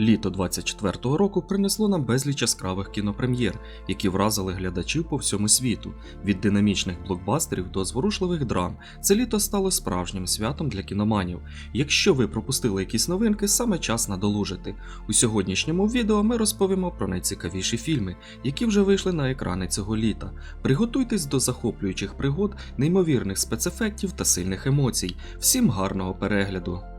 Літо 24-го року принесло нам безліч яскравих кінопрем'єр, які вразили глядачів по всьому світу. Від динамічних блокбастерів до зворушливих драм. Це літо стало справжнім святом для кіноманів. Якщо ви пропустили якісь новинки, саме час надолужити. У сьогоднішньому відео ми розповімо про найцікавіші фільми, які вже вийшли на екрани цього літа. Приготуйтесь до захоплюючих пригод, неймовірних спецефектів та сильних емоцій. Всім гарного перегляду!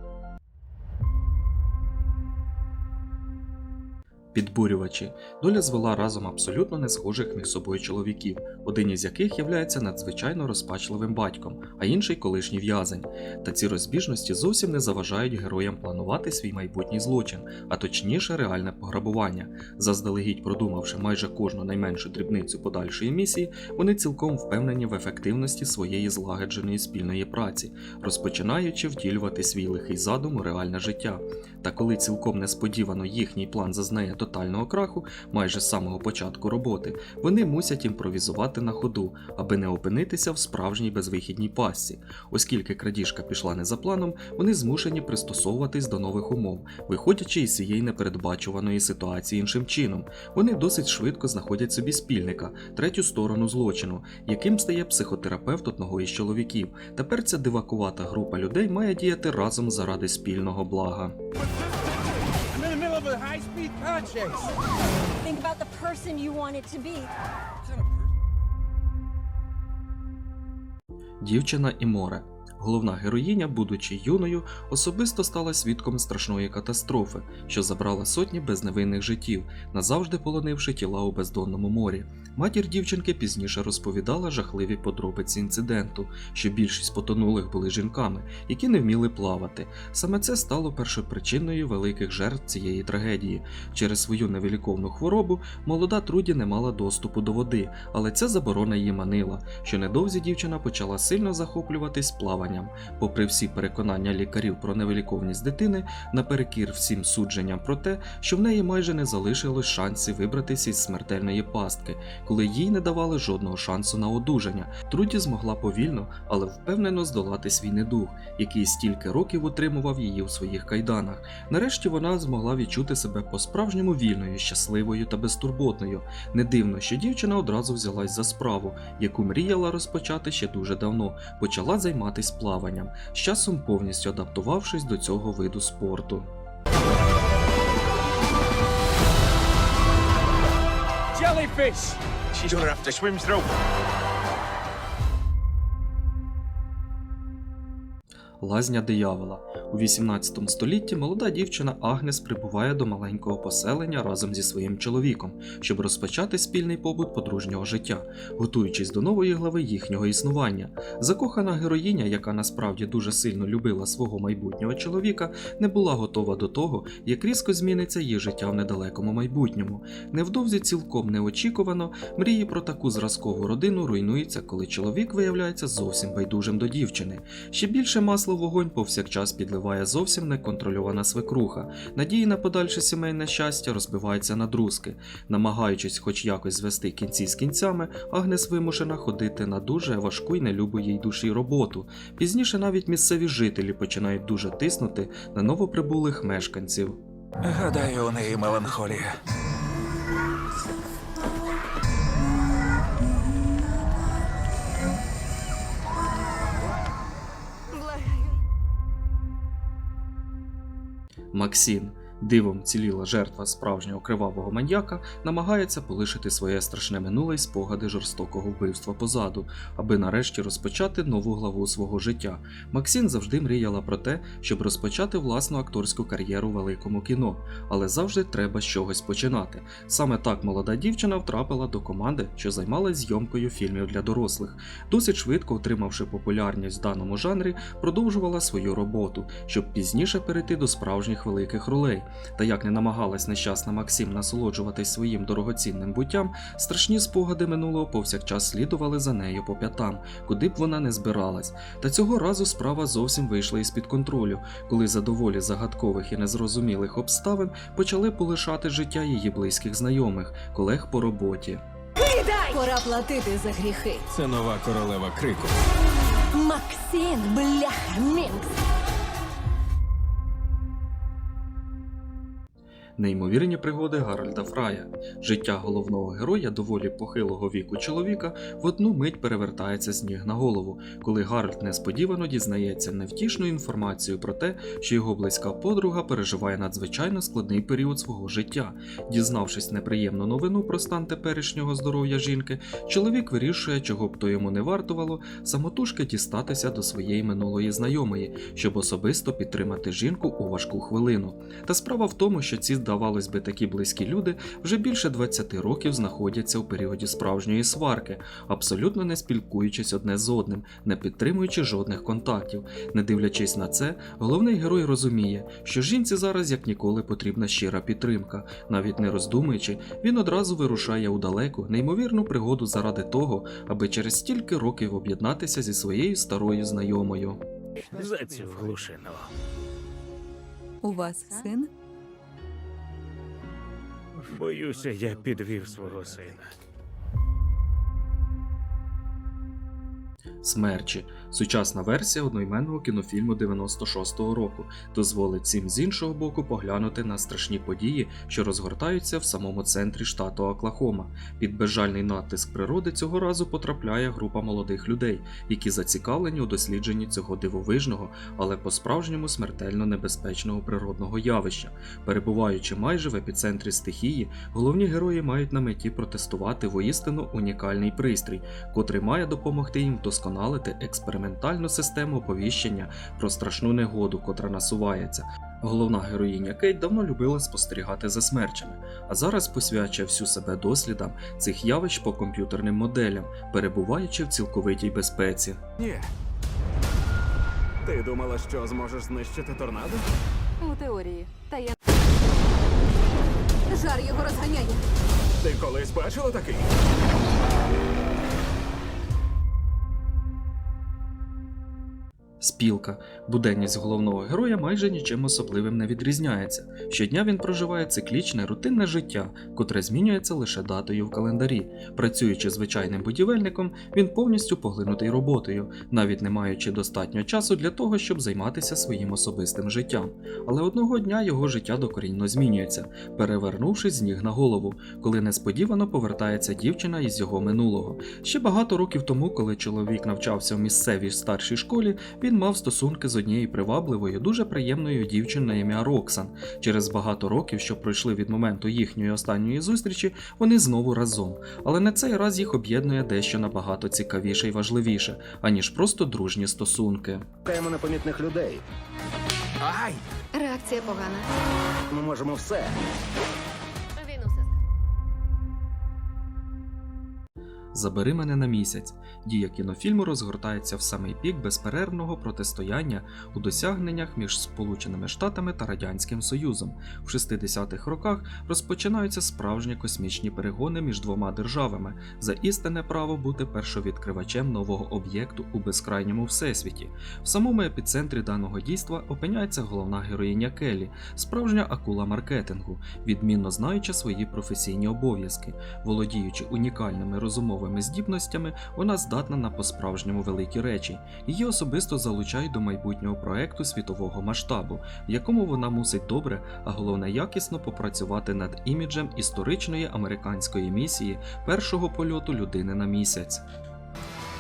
Підбурювачі. Доля звела разом абсолютно не схожих між собою чоловіків, один із яких являється надзвичайно розпачливим батьком, а інший колишній в'язень. Та ці розбіжності зовсім не заважають героям планувати свій майбутній злочин, а точніше реальне пограбування. Заздалегідь продумавши майже кожну найменшу дрібницю подальшої місії, вони цілком впевнені в ефективності своєї злагодженої спільної праці, розпочинаючи втілювати свій лихий задум у реальне життя. Та коли цілком несподівано їхній план зазнає тотального краху майже з самого початку роботи, вони мусять імпровізувати на ходу, аби не опинитися в справжній безвихідній пастці. Оскільки крадіжка пішла не за планом, вони змушені пристосовуватись до нових умов, виходячи із цієї непередбачуваної ситуації іншим чином. Вони досить швидко знаходять собі спільника, третю сторону злочину, яким стає психотерапевт одного із чоловіків. Тепер ця дивакувата група людей має діяти разом заради спільного блага. high-speed car chase. Think about the person you want it to be. Дівчина і море. Головна героїня, будучи юною, особисто стала свідком страшної катастрофи, що забрала сотні безневинних життів, назавжди полонивши тіла у бездонному морі. Матір дівчинки пізніше розповідала жахливі подробиці інциденту, що більшість потонулих були жінками, які не вміли плавати. Саме це стало першопричиною великих жертв цієї трагедії. Через свою невиліковну хворобу молода Труді не мала доступу до води, але ця заборона її манила, що недовзі дівчина почала сильно захоплюватись плаванням. Попри всі переконання лікарів про невиліковність дитини, наперекір всім судженням про те, що в неї майже не залишилось шансів вибратися із смертельної пастки, коли їй не давали жодного шансу на одужання. Труді змогла повільно, але впевнено здолати свій недуг, який стільки років утримував її у своїх кайданах. Нарешті вона змогла відчути себе по-справжньому вільною, щасливою та безтурботною. Не дивно, що дівчина одразу взялась за справу, яку мріяла розпочати ще дуже давно, почала займатися плаванням, з часом повністю адаптувавшись до цього виду спорту. Jellyfish! She's gonna have to swim through. Лазня диявола. У 18 столітті молода дівчина Агнес прибуває до маленького поселення разом зі своїм чоловіком, щоб розпочати спільний побут подружнього життя, готуючись до нової глави їхнього існування. Закохана героїня, яка насправді дуже сильно любила свого майбутнього чоловіка, не була готова до того, як різко зміниться її життя в недалекому майбутньому. Невдовзі цілком неочікувано мрії про таку зразкову родину руйнуються, коли чоловік виявляється зовсім байдужим до дівчини. Ще більше масла в вогонь повсякчас підливає зовсім неконтрольована свекруха. Надії на подальше сімейне щастя розбиваються на друзки. Намагаючись хоч якось звести кінці з кінцями, Агнес вимушена ходити на дуже важку й нелюбу їй душі роботу. Пізніше навіть місцеві жителі починають дуже тиснути на новоприбулих мешканців. Гадаю, у неї меланхолія. Максін, дивом ціліла жертва справжнього кривавого маньяка, намагається полишити своє страшне минуле й спогади жорстокого вбивства позаду, аби нарешті розпочати нову главу свого життя. Максін завжди мріяла про те, щоб розпочати власну акторську кар'єру в великому кіно, але завжди треба з чогось починати. Саме так молода дівчина втрапила до команди, що займалась зйомкою фільмів для дорослих. Досить швидко отримавши популярність в даному жанрі, продовжувала свою роботу, щоб пізніше перейти до справжніх великих ролей. Та як не намагалась нещасна Максим насолоджуватись своїм дорогоцінним буттям, страшні спогади минулого повсякчас слідували за нею по п'ятам, куди б вона не збиралась. Та цього разу справа зовсім вийшла із-під контролю, коли за доволі загадкових і незрозумілих обставин почали полишати життя її близьких знайомих, колег по роботі. Пора платити за гріхи. Це нова королева крику. Максим, бляха, Мінкс. Неймовірні пригоди Гарольда Фрая. Життя головного героя доволі похилого віку чоловіка в одну мить перевертається з ніг на голову, коли Гарольд несподівано дізнається невтішну інформацію про те, що його близька подруга переживає надзвичайно складний період свого життя. Дізнавшись неприємну новину про стан теперішнього здоров'я жінки, чоловік вирішує, чого б то йому не вартувало, самотужки дістатися до своєї минулої знайомої, щоб особисто підтримати жінку у важку хвилину. Та справа в тому, що ці, здавалось би, такі близькі люди вже більше 20 років знаходяться у періоді справжньої сварки, абсолютно не спілкуючись одне з одним, не підтримуючи жодних контактів. Не дивлячись на це, головний герой розуміє, що жінці зараз як ніколи потрібна щира підтримка. Навіть не роздумуючи, він одразу вирушає у далеку, неймовірну пригоду заради того, аби через стільки років об'єднатися зі своєю старою знайомою. За цю глушину. У вас син? Боюся, я підвів свого сина. Смерчі сучасна версія одноіменного кінофільму 96-го року дозволить всім з іншого боку поглянути на страшні події, що розгортаються в самому центрі штату Оклахома. Під безжальний натиск природи цього разу потрапляє група молодих людей, які зацікавлені у дослідженні цього дивовижного, але по-справжньому смертельно небезпечного природного явища. Перебуваючи майже в епіцентрі стихії, головні герої мають на меті протестувати воістину унікальний пристрій, котрий має допомогти їм вдосконалити експериментальну систему оповіщення про страшну негоду, котра насувається. Головна героїня Кейт давно любила спостерігати за смерчами, а зараз посвячує всю себе дослідам цих явищ по комп'ютерним моделям, перебуваючи в цілковитій безпеці. Ні. Ти думала, що зможеш знищити торнадо? У теорії. Та я. Жар його розганяє. Ти колись бачила такий? Спілка. Буденність головного героя майже нічим особливим не відрізняється. Щодня він проживає циклічне рутинне життя, котре змінюється лише датою в календарі. Працюючи звичайним будівельником, він повністю поглинутий роботою, навіть не маючи достатньо часу для того, щоб займатися своїм особистим життям. Але одного дня його життя докорінно змінюється, перевернувшись з ніг на голову, коли несподівано повертається дівчина із його минулого. Ще багато років тому, коли чоловік навчався в місцевій старшій школі, він мав стосунки з однією привабливою, дуже приємною дівчиною на ім'я Роксан. Через багато років, що пройшли від моменту їхньої останньої зустрічі, вони знову разом. Але на цей раз їх об'єднує дещо набагато цікавіше і важливіше, аніж просто дружні стосунки. Шукаємо непомітних людей. Ай! Реакція погана. Ми можемо все. Забери мене на місяць. Дія кінофільму розгортається в самий пік безперервного протистояння у досягненнях між Сполученими Штатами та Радянським Союзом. В 60-х роках розпочинаються справжні космічні перегони між двома державами за істинне право бути першовідкривачем нового об'єкту у безкрайньому всесвіті. В самому епіцентрі даного дійства опиняється головна героїня Келлі, справжня акула маркетингу, відмінно знаючи свої професійні обов'язки. Володіючи унікальними розумовими здібностями, вона здатна на по-справжньому великі речі. Її особисто залучають до майбутнього проекту світового масштабу, в якому вона мусить добре, а головне якісно попрацювати над іміджем історичної американської місії першого польоту людини на місяць.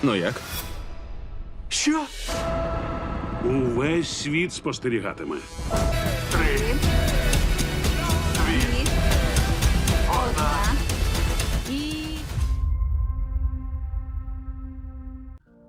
Ну як? Що? Увесь світ спостерігатиме. І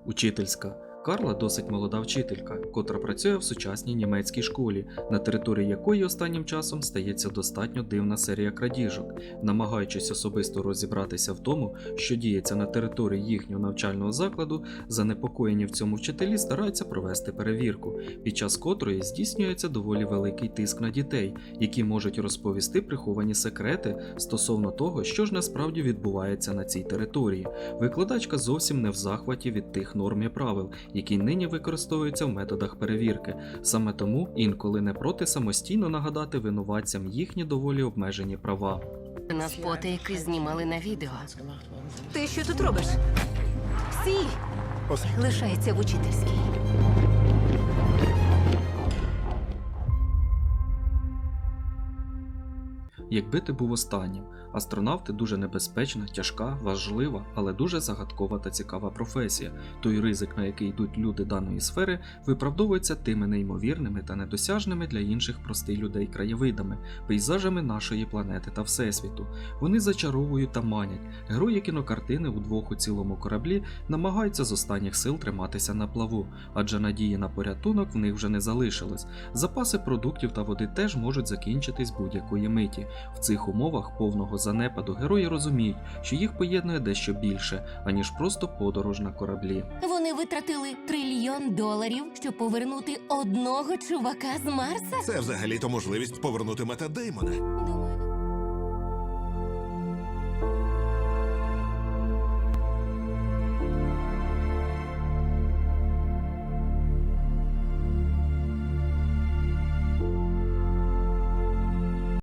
Учительська. Карла досить молода вчителька, котра працює в сучасній німецькій школі, на території якої останнім часом стається достатньо дивна серія крадіжок. Намагаючись особисто розібратися в тому, що діється на території їхнього навчального закладу, занепокоєні в цьому вчителі стараються провести перевірку, під час котрої здійснюється доволі великий тиск на дітей, які можуть розповісти приховані секрети стосовно того, що ж насправді відбувається на цій території. Викладачка зовсім не в захваті від тих норм і правил, які нині використовуються в методах перевірки. Саме тому інколи не проти самостійно нагадати винуватцям їхні доволі обмежені права. Нас потайки знімали на відео. ти що тут робиш? Всі лишається в учительській. якби ти був останнім. Астронавти дуже небезпечна, тяжка, важлива, але дуже загадкова та цікава професія. Той ризик, на який йдуть люди даної сфери, виправдовується тими неймовірними та недосяжними для інших простих людей краєвидами, пейзажами нашої планети та всесвіту. Вони зачаровують та манять. Герої кінокартини удвох у цілому кораблі намагаються з останніх сил триматися на плаву, адже надії на порятунок в них вже не залишилось. Запаси продуктів та води теж можуть закінчитись будь-якої миті. В цих умовах повного занепаду герої розуміють, що їх поєднує дещо більше, аніж просто подорож на кораблі. Вони витратили трильйон доларів, щоб повернути одного чувака з Марса. Це взагалі-то можливість повернути Мета Деймона. Думаю,